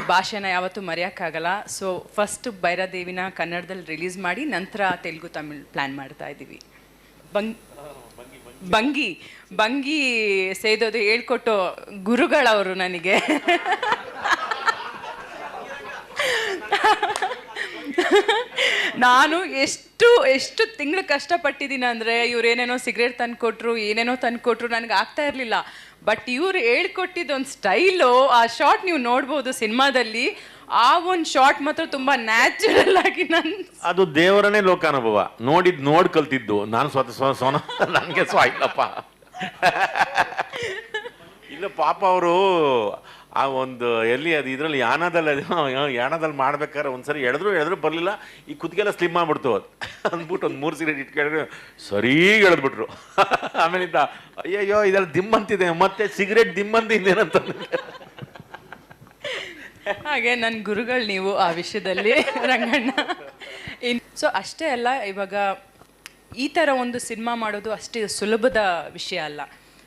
ಭಾಷೆನ ಯಾವತ್ತೂ ಮರೆಯೋಕ್ಕಾಗಲ್ಲ. So first ಭೈರಾದೇವಿನ ಕನ್ನಡದಲ್ಲಿ ರಿಲೀಸ್ ಮಾಡಿ, ನಂತರ ತೆಲುಗು, ತಮಿಳ್ ಪ್ಲ್ಯಾನ್ ಮಾಡ್ತಾ ಇದ್ದೀವಿ. ಬಂಗ್ ಬಂಗಿ ಬಂಗಿ ಸೇದೋದು ಹೇಳ್ಕೊಟ್ಟು ಗುರುಗಳವರು ನನಗೆ. ನಾನು ಎಷ್ಟು ಎಷ್ಟು ತಿಂಗಳು ಕಷ್ಟಪಟ್ಟಿದ್ದೀನಿ ಅಂದರೆ ಇವ್ರು ಏನೇನೋ ಸಿಗರೇಟ್ ತಂದ್ಕೊಟ್ರು ಏನೇನೋ ತಂದ್ಕೊಟ್ರು ನನಗೆ ಆಗ್ತಾ ಇರಲಿಲ್ಲ. ಬಟ್ ಇವ್ರು ಹೇಳ್ಕೊಟ್ಟಿದ್ದೊಂದು ಸ್ಟೈಲು ಆ ಶಾರ್ಟ್ ನೀವು ನೋಡ್ಬೋದು ಸಿನಿಮಾದಲ್ಲಿ ಆ ಒಂದು ಶಾರ್ಟ್ ಮಾತ್ರ ತುಂಬ ನ್ಯಾಚುರಲ್ ಆಗಿ ನಾನು ಅದು ದೇವರನೇ ಲೋಕಾನುಭವ. ನೋಡಿದ್ ನೋಡ್ ಕಲ್ತಿದ್ದು. ನಾನು ಸ್ವತಃ ಸ್ವ ಸೋನ ನನಗೆ ಸ್ವಾಯ್ತಪ್ಪ ಇಲ್ಲ ಪಾಪ ಅವರು ಆ ಒಂದು ಎಲ್ಲಿ ಅದು ಇದರಲ್ಲಿ ಯಾನದಲ್ಲಿ ಯಾನದಲ್ಲಿ ಮಾಡ್ಬೇಕಾದ್ರೆ ಒಂದ್ಸರಿ ಎಳೆದ್ರು ಎಳೆದ್ರು ಬರಲಿಲ್ಲ. ಈ ಕುತ್ತಿಗೆಲ್ಲ ಸ್ಲಿಮ್ ಮಾಡ್ಬಿಡ್ತು ಅದು. ಅಂದ್ಬಿಟ್ಟು ಒಂದು ಮೂರು ಸಿಗರೇಟ್ ಇಟ್ಕೊಂಡ್ರೆ ಸರಿ ಎಳೆದ್ಬಿಟ್ರು. ಆಮೇಲಿಂದ, ಅಯ್ಯಯ್ಯೋ, ಇದೆಲ್ಲ ದಿಮ್ಮಂತಿದೆ, ಮತ್ತೆ ಸಿಗರೇಟ್ ದಿಮ್ಮಂತಿದ್ದೇನಂತ ಹಾಗೆ ನನ್ನ ಗುರುಗಳು ನೀವು ಆ ವಿಷಯದಲ್ಲಿ, ರಂಗಣ್ಣ. ಇನ್ ಸೊ ಅಷ್ಟೇ ಅಲ್ಲ, ಇವಾಗ ಈ ಥರ ಒಂದು ಸಿನಿಮಾ ಮಾಡೋದು ಅಷ್ಟೇ ಸುಲಭದ ವಿಷಯ ಅಲ್ಲ.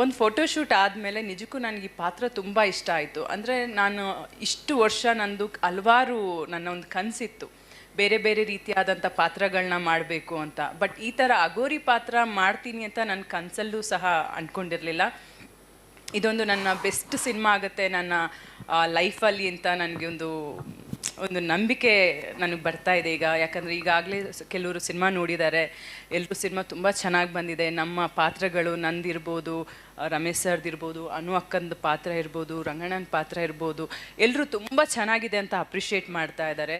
ಒಂದು ಫೋಟೋಶೂಟ್ ಆದಮೇಲೆ ನಿಜಕ್ಕೂ ನನಗೆ ಈ ಪಾತ್ರ ತುಂಬ ಇಷ್ಟ ಆಯಿತು. ಅಂದರೆ ನಾನು ಇಷ್ಟು ವರ್ಷ ನಂದು ಹಲವಾರು ನನ್ನ ಒಂದು ಕನಸಿತ್ತು. ಬೇರೆ ಬೇರೆ ರೀತಿಯಾದಂಥ ಪಾತ್ರಗಳನ್ನ ಮಾಡಬೇಕು ಅಂತ. ಬಟ್ ಈ ಥರ ಅಗೋರಿ ಪಾತ್ರ ಮಾಡ್ತೀನಿ ಅಂತ ನನ್ನ ಕನಸಲ್ಲೂ ಸಹ ಅಂದ್ಕೊಂಡಿರಲಿಲ್ಲ ಇದೊಂದು ನನ್ನ ಬೆಸ್ಟ್ ಸಿನಿಮಾ ಆಗುತ್ತೆ ನನ್ನ ಲೈಫಲ್ಲಿ ಅಂತ ನನಗೆ ಒಂದು ಒಂದು ನಂಬಿಕೆ ನನಗೆ ಬರ್ತಾ ಇದೆ ಈಗ. ಯಾಕಂದರೆ ಈಗಾಗಲೇ ಕೆಲವರು ಸಿನಿಮಾ ನೋಡಿದ್ದಾರೆ ಎಲ್ಲರೂ ಸಿನಿಮಾ ತುಂಬ ಚೆನ್ನಾಗಿ ಬಂದಿದೆ. ನಮ್ಮ ಪಾತ್ರಗಳು ನಂದಿರ್ಬೋದು ರಮೇಶ್ ರಮೇಶ್ ಸರ್ದಿರ್ಬೋದು, ಅನು ಅಕ್ಕಂದು ಪಾತ್ರ ಇರ್ಬೋದು, ರಂಗಣ್ಣನ ಪಾತ್ರ ಇರ್ಬೋದು. ಎಲ್ಲರೂ ತುಂಬ ಚೆನ್ನಾಗಿದೆ ಅಂತ ಅಪ್ರಿಷಿಯೇಟ್ ಮಾಡ್ತಾ ಇದ್ದಾರೆ